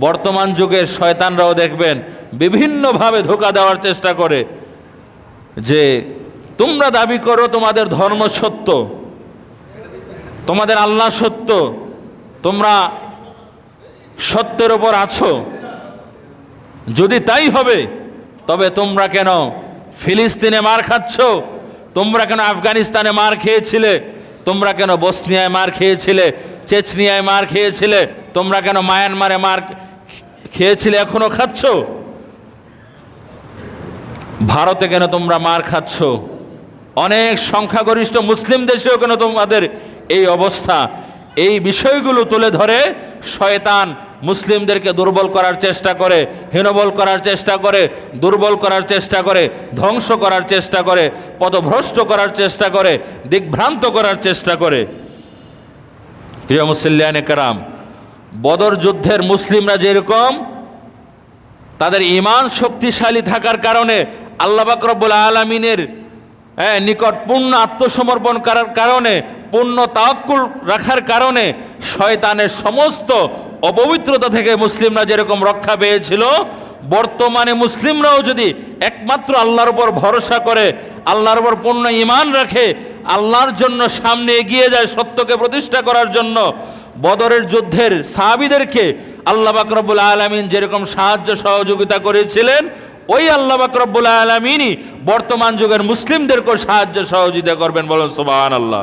বর্তমান যুগের শয়তানরাও দেখবেন বিভিন্নভাবে ধোকা দেওয়ার চেষ্টা করে যে, তোমরা দাবি করো তোমাদের ধর্ম সত্য, তোমাদের আল্লাহ সত্য, তোমরা সত্যের ওপর আছো। যদি তাই হবে, তবে তোমরা কেন ফিলিস্তিনে মার খাচ্ছ? তোমরা কেন আফগানিস্তানে মার খেয়েছিলে? তোমরা কেন বসনিয়ায় মার খেয়েছিলে? চেচনিয়ায় মার খেয়েছিলে? তোমরা কেন মায়ানমারে মার খেয়েছিলে, এখনও খাচ্ছ? ভারতে কেন তোমরা মার খাচ্ছ? অনেক সংখ্যাগরিষ্ঠ মুসলিম দেশেও কেন তোমাদের এই অবস্থা? এই বিষয়গুলো তুলে ধরে শয়তান মুসলিমদেরকে দুর্বল করার চেষ্টা করে, হীনবল করার চেষ্টা করে, দুর্বল করার চেষ্টা করে, ধ্বংস করার চেষ্টা করে, পদভ্রষ্ট করার চেষ্টা করে দিগ্ভ্রান্ত করার চেষ্টা করে। প্রিয় মুসল্লিয়ান কারাম বদর যুদ্ধের মুসলিমরা যেরকম, তাদের ইমান শক্তিশালী থাকার কারণে আল্লাহ বাকরবুল আলমিনের হ্যাঁ নিকট পূর্ণ আত্মসমর্পণ করার কারণে, পূর্ণ তাওকুল রাখার কারণে শয়তানের সমস্ত অপবিত্রতা থেকে মুসলিমরা যেরকম রক্ষা পেয়েছিল, বর্তমানে মুসলিমরাও যদি একমাত্র আল্লাহর উপর ভরসা করে, আল্লাহর উপর পূর্ণ ইমান রাখে, আল্লাহর জন্য সামনে এগিয়ে যায় সত্যকে প্রতিষ্ঠা করার জন্য বদরের যুদ্ধের সাহাবিদেরকে আল্লাহ বাকরবুল আলমিন যেরকম সাহায্য সহযোগিতা করেছিলেন, ওই আল্লাহ বাকরবুল আলমিনই বর্তমান যুগের মুসলিমদেরকেও সাহায্য সহযোগিতা করবেন বলুন সোবাহান আল্লাহ